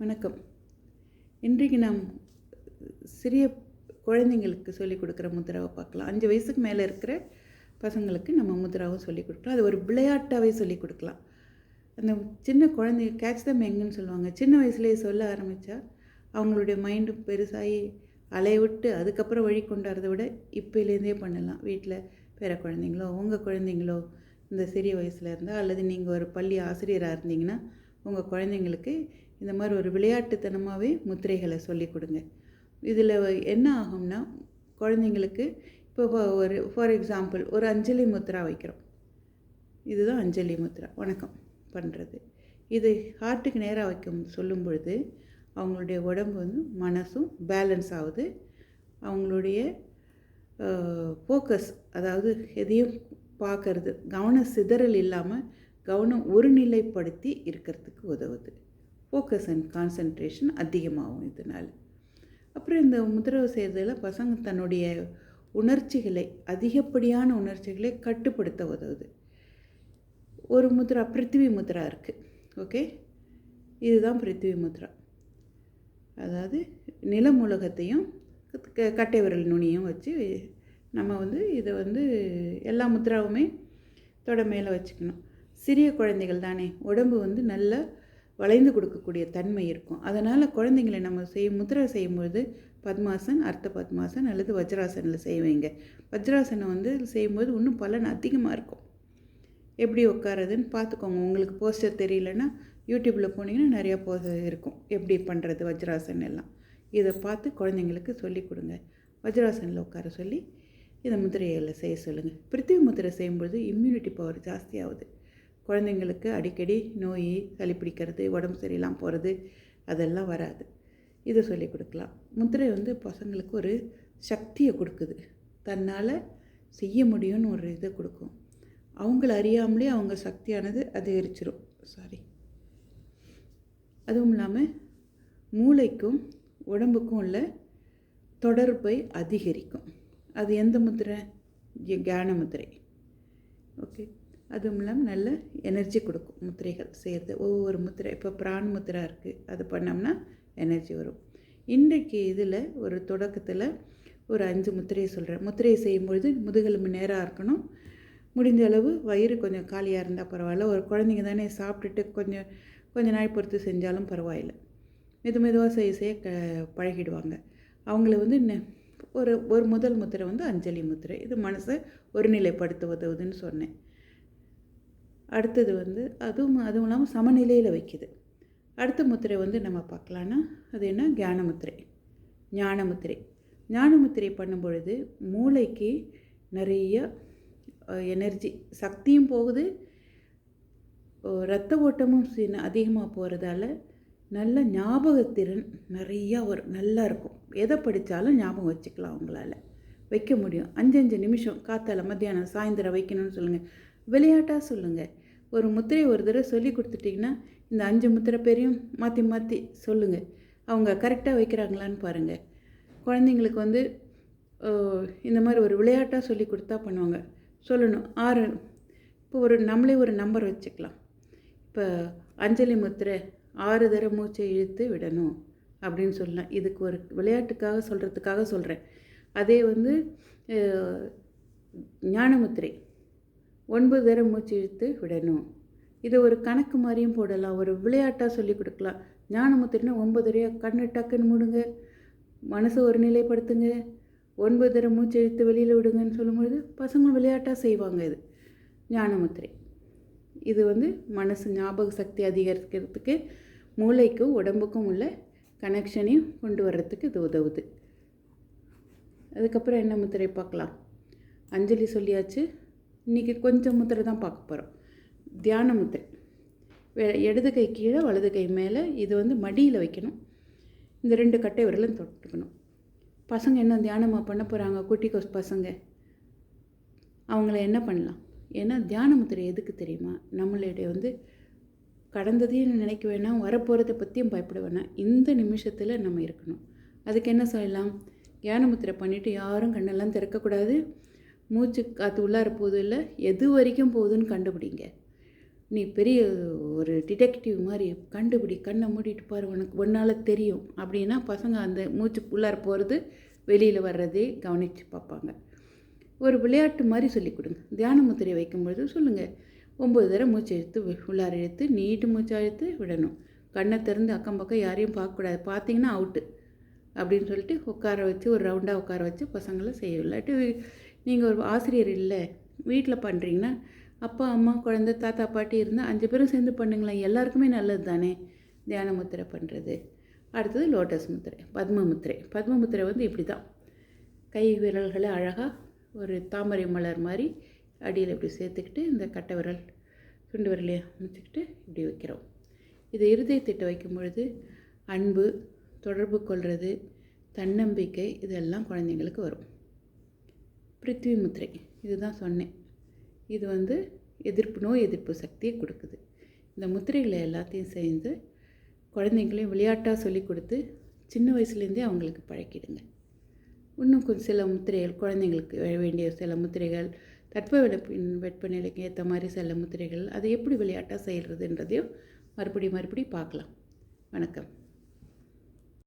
வணக்கம். இன்றைக்கு நாம் சிறிய குழந்தைங்களுக்கு சொல்லிக் கொடுக்குற முத்ராவை பார்க்கலாம். அஞ்சு வயசுக்கு மேலே இருக்கிற பசங்களுக்கு நம்ம முத்ராவும் சொல்லிக் கொடுக்கலாம். அது ஒரு விளையாட்டாகவே சொல்லிக் கொடுக்கலாம். அந்த சின்ன குழந்தைங்க கேட்ச் தம் எங்கன்னு சொல்லுவாங்க. சின்ன வயசுலேயே சொல்ல ஆரம்பித்தா அவங்களுடைய மைண்டு பெருசாகி அலைய விட்டு அதுக்கப்புறம் வழி கொண்டாடுறத விட இப்போலேருந்தே பண்ணலாம். வீட்டில் பேர குழந்தைங்களோ உங்கள் குழந்தைங்களோ இந்த சிறிய வயசில் இருந்தால் அல்லது நீங்கள் ஒரு பள்ளி ஆசிரியராக இருந்தீங்கன்னா உங்கள் குழந்தைங்களுக்கு இந்த மாதிரி ஒரு விளையாட்டுத்தனமாகவே முத்திரைகளை சொல்லிக் கொடுங்க. இதில் என்ன ஆகும்னா குழந்தைங்களுக்கு இப்போ ஒரு ஃபார் எக்ஸாம்பிள் ஒரு அஞ்சலி முத்ரா வைக்கிறோம். இதுதான் அஞ்சலி முத்ரா வணக்கம் பண்ணுறது இது ஹார்ட்டுக்கு நேராக வைக்கும் சொல்லும் பொழுது அவங்களுடைய உடம்பு வந்து மனசும் பேலன்ஸ் ஆகுது. அவங்களுடைய ஃபோக்கஸ் அதாவது எதையும் பார்க்கறது கவன சிதறல் இல்லாமல் கவனம் ஒருநிலைப்படுத்தி இருக்கிறதுக்கு உதவுது. ஃபோக்கஸ் அண்ட் கான்சன்ட்ரேஷன் அதிகமாகும் இதனால். அப்புறம் இந்த முதிரவு செய்கிறதுல பசங்க தன்னுடைய உணர்ச்சிகளை அதிகப்படியான உணர்ச்சிகளை கட்டுப்படுத்த உதவுது. ஒரு முத்ரா பிருத்திவி முத்ரா இருக்குது ஓகே? இதுதான் பிருத்திவி முத்ரா. அதாவது நிலமுலகத்தையும் க- கட்டை விரல் நுனியும் வச்சு நம்ம வந்து இதை வந்து எல்லா முத்ராவுமே தொட மேலே வச்சுக்கணும். சிறிய குழந்தைகள் தானே உடம்பு வந்து நல்லா வளைந்து கொடுக்கக்கூடிய தன்மை இருக்கும். அதனால் குழந்தைங்களை நம்ம செய்யும் முத்திரை செய்யும்பொழுது பத்மாசன் அர்த்த பத்மாசன் அல்லது வஜ்ராசனில் செய்வீங்க. வஜ்ராசனம் வந்து செய்யும்போது இன்னும் பலன் அதிகமாக இருக்கும். எப்படி உட்காரதுன்னு பார்த்துக்கோங்க. உங்களுக்கு போஸ்டர் தெரியலன்னா யூடியூப்பில் போனீங்கன்னா நிறையா போஸ்டர் இருக்கும். எப்படி பண்ணுறது வஜ்ராசன் எல்லாம். இதை பார்த்து குழந்தைங்களுக்கு சொல்லி கொடுங்க. வஜ்ராசனில் உட்கார சொல்லி இந்த முத்திரையில் செய்ய சொல்லுங்கள் பிருத்திவி முத்திரை செய்யும்பொழுது இம்யூனிட்டி பவர் ஜாஸ்தியாகுது. குழந்தைங்களுக்கு அடிக்கடி நோய் சளி பிடிக்கிறது உடம்பு சரியில்லாமல் போகிறது அதெல்லாம் வராது. இதை சொல்லி கொடுக்கலாம். முத்திரை வந்து பசங்களுக்கு ஒரு சக்தியை கொடுக்குது. தன்னால் செய்ய முடியும்னு ஒரு இதை கொடுக்கும். அவங்கள அறியாமலே அவங்க சக்தியானது அதிகரிச்சிடும் சாரி அதுவும் இல்லாமல் மூளைக்கும் உடம்புக்கும் உள்ள தொடர்பை அதிகரிக்கும். அது எந்த முத்திரை ய- தியான முத்திரை அதுவும் இல்லாமல் நல்ல எனர்ஜி கொடுக்கும் முத்திரைகள் செய்கிறது ஒவ்வொரு முத்திரை இப்போ பிரான் முத்திரை இருக்குது அது பண்ணோம்னா எனர்ஜி வரும். இன்றைக்கு இதில் ஒரு தொடக்கத்தில் ஒரு அஞ்சு முத்திரையை சொல்கிறேன் முத்திரையை செய்யும்பொழுது முதுகெலும்பு நேராக இருக்கணும். முடிஞ்ச அளவு வயிறு கொஞ்சம் காலியாக இருந்தால் பரவாயில்ல. ஒரு குழந்தைங்க தானே சாப்பிட்டுட்டு கொஞ்சம் கொஞ்ச நாள் பொறுத்து செஞ்சாலும் பரவாயில்ல. மெது மெதுவாக செய்ய செய்ய க பழகிடுவாங்க. அவங்கள வந்து ஒரு ஒரு முதல் முத்திரை வந்து அஞ்சலி முத்திரை. இது மனசை ஒருநிலைப்படுத்த உதவுதுன்னு சொன்னேன். அடுத்தது வந்து அதுவும் அதுவும் இல்லாமல் சமநிலையில் வைக்குது. அடுத்த முத்திரை வந்து நம்ம பார்க்கலான்னா அது என்ன? தியான முத்திரை. ஞான முத்திரை. ஞான முத்திரை பண்ணும் பொழுது மூளைக்கு நிறைய எனர்ஜி சக்தியும் போகுது. ரத்த ஓட்டமும் அதிகமாக போகிறதால நல்ல ஞாபகத்திறன் நிறையா வரும். நல்லா இருக்கும். எதை படித்தாலும் ஞாபகம் வச்சுக்கலாம் அவங்களால. வைக்க முடியும். அஞ்சு அஞ்சு நிமிஷம் காத்தால மத்தியானம் சாயந்தரம் வைக்கணும்னு சொல்லுங்கள் விளையாட்டாக சொல்லுங்கள் ஒரு முத்திரை ஒரு தடவை சொல்லி கொடுத்துட்டிங்கன்னா இந்த அஞ்சு முத்திரை பேரையும் மாற்றி மாற்றி சொல்லுங்கள் அவங்க கரெக்டாக வைக்கிறாங்களான்னு பாருங்கள் குழந்தைங்களுக்கு வந்து இந்த மாதிரி ஒரு விளையாட்டாக சொல்லி கொடுத்தா பண்ணுவாங்க. சொல்லணும். ஆறு இப்போ ஒரு நம்மளே ஒரு நம்பர் வச்சுக்கலாம். இப்போ அஞ்சலி முத்திரை ஆறு தடவை மூச்சை இழுத்து விடணும் அப்படின்னு சொல்லலாம். இதுக்கு ஒரு விளையாட்டுக்காக சொல்கிறதுக்காக சொல்கிறேன் அதே வந்து ஞானமுத்திரை ஒன்பது தடவை மூச்சு இழுத்து விடணும். இது ஒரு கணக்கு மாதிரியும் போடலாம். ஒரு விளையாட்டாக சொல்லி கொடுக்கலாம். ஞானமுத்திரனா ஒன்பது தடவையாக கண்ணு டக்குன்னு மூடுங்க. மனசை ஒரு நிலைப்படுத்துங்க. ஒன்பது தரம் மூச்சு இழுத்து வெளியில் விடுங்கன்னு சொல்லும்பொழுது பசங்க விளையாட்டாக செய்வாங்க இது. ஞானமுத்திரை. இது வந்து மனசு ஞாபக சக்தி அதிகரிக்கிறதுக்கு மூளைக்கும் உடம்புக்கும் உள்ள கனெக்ஷனையும் கொண்டு வர்றதுக்கு இது உதவுது. அதுக்கப்புறம் என்ன முத்திரை பார்க்கலாம்? அஞ்சலி சொல்லியாச்சு. இன்றைக்கி கொஞ்சம் முத்திரை தான் பார்க்க போகிறோம் தியான முத்திரை. இடது கை கீழே வலது கை மேலே இது வந்து மடியில் வைக்கணும். இந்த ரெண்டு கட்டை விரலும் தொட்டுக்கணும். பசங்க என்ன தியானமாக பண்ண போகிறாங்க குட்டி கொஸ் பசங்க. அவங்கள என்ன பண்ணலாம்? ஏன்னா தியான முத்திரை எதுக்கு தெரியுமா? நம்மளுடைய வந்து கடந்ததையும் நினைக்க வேணாம் வரப்போகிறத பற்றியும் பயப்பட வேணாம். இந்த நிமிஷத்தில் நம்ம இருக்கணும். அதுக்கு என்ன சொல்லலாம்? தியான முத்திரை பண்ணிவிட்டு யாரும் கண்ணெல்லாம் திறக்கக்கூடாது மூச்சு காற்று உள்ளார போகுது இல்லை எது வரைக்கும் போகுதுன்னு கண்டுபிடிங்க. நீ பெரிய ஒரு டிடெக்டிவ் மாதிரி கண்டுபிடி கண்ணை மூடிட்டு பாரு உனக்கு ஒன்றால் தெரியும். அப்படின்னா பசங்க அந்த மூச்சு உள்ளார போகிறது வெளியில் வர்றதே கவனித்து பார்ப்பாங்க. ஒரு விளையாட்டு மாதிரி சொல்லிக் கொடுங்க. தியான முத்திரை வைக்கும்பொழுது சொல்லுங்கள் ஒம்பது தடவை மூச்சு இழுத்து உள்ளார இழுத்து நீட்டு மூச்சு அழுத்து விடணும். கண்ணை திறந்து அக்கம் பக்கம் யாரையும் பார்க்கக்கூடாது பார்த்தீங்கன்னா அவுட்டு அப்படின்னு சொல்லிட்டு உட்கார வச்சு ஒரு ரவுண்டாக உட்கார வச்சு பசங்களை செய்ய இல்லாட்டி நீங்கள் ஒரு ஆசிரியர் இல்லை வீட்டில் பண்ணுறீங்கன்னா அப்பா அம்மா குழந்தை தாத்தா பாட்டி இருந்தால் அஞ்சு பேரும் சேர்ந்து பண்ணுங்களேன். எல்லாருக்குமே நல்லது தானே தியான முத்திரை பண்ணுறது அடுத்தது லோட்டஸ் முத்திரை பத்ம முத்திரை. பத்ம முத்திரை வந்து இப்படி தான் கை விரல்களை அழகாக ஒரு தாமரை மலர் மாதிரி அடியில் இப்படி சேர்த்துக்கிட்டு இந்த கட்டை விரல் சுண்டு விரலையை அமைச்சிக்கிட்டு இப்படி வைக்கிறோம். இது இருதயத்திட்ட வைக்கும் பொழுது அன்பு தொடர்பு கொள்வது தன்னம்பிக்கை இதெல்லாம் குழந்தைங்களுக்கு வரும். பிருத்வி முத்திரை இதுதான் சொன்னேன். இது வந்து எதிர்ப்பு நோய் எதிர்ப்பு சக்தியை கொடுக்குது. இந்த முத்திரைகளை எல்லாத்தையும் சேர்ந்து குழந்தைங்களையும் விளையாட்டாக சொல்லி கொடுத்து சின்ன வயசுலேருந்தே அவங்களுக்கு பழக்கிடுங்க. இன்னும் கொஞ்சம் சில முத்திரைகள் குழந்தைங்களுக்கு வேண்டிய சில முத்திரைகள் தட்பவெப்ப வெப்பநிலைக்கு ஏற்ற மாதிரி சில முத்திரைகள் அதை எப்படி விளையாட்டாக செய்கிறதுன்றதையும் மறுபடியும் மறுபடி பார்க்கலாம். வணக்கம்.